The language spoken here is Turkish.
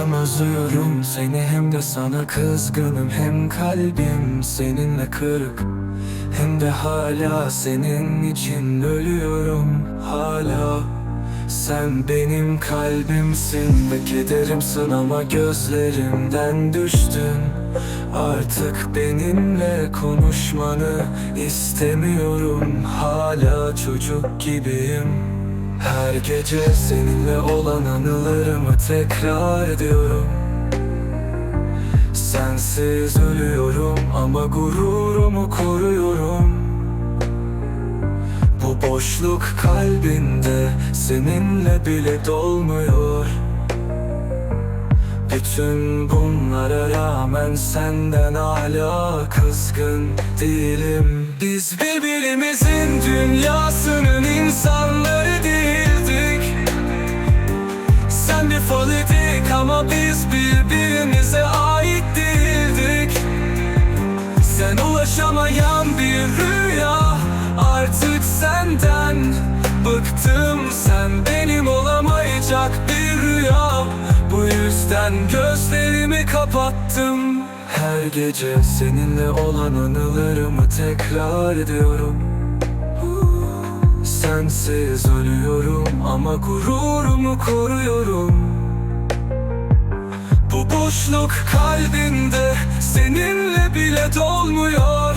özlüyorum seni. Hem de sana kızgınım. Hem kalbim seninle kırık. Hem de hala senin için ölüyorum. Hala Sen benim kalbimsin. Ve kederimsin ama gözlerimden düştün. Artık benimle konuşmanı istemiyorum. Hala çocuk gibiyim Her gece seninle olan anılarımı tekrar ediyorum. Sensiz ölüyorum ama gururumu koruyorum. Bu boşluk kalbinde seninle bile dolmuyor. Bütün bunlara rağmen senden hala kızgın değilim. Biz birbirimizin dünyasının Sen ulaşamayan bir rüya. Artık senden bıktım. Sen benim olamayacak bir rüya. Bu yüzden gözlerimi kapattım. Her gece seninle olan anılarımı tekrar ediyorum. Sensiz ölüyorum ama gururumu koruyorum boşluk kalbinde seninle bile dolmuyor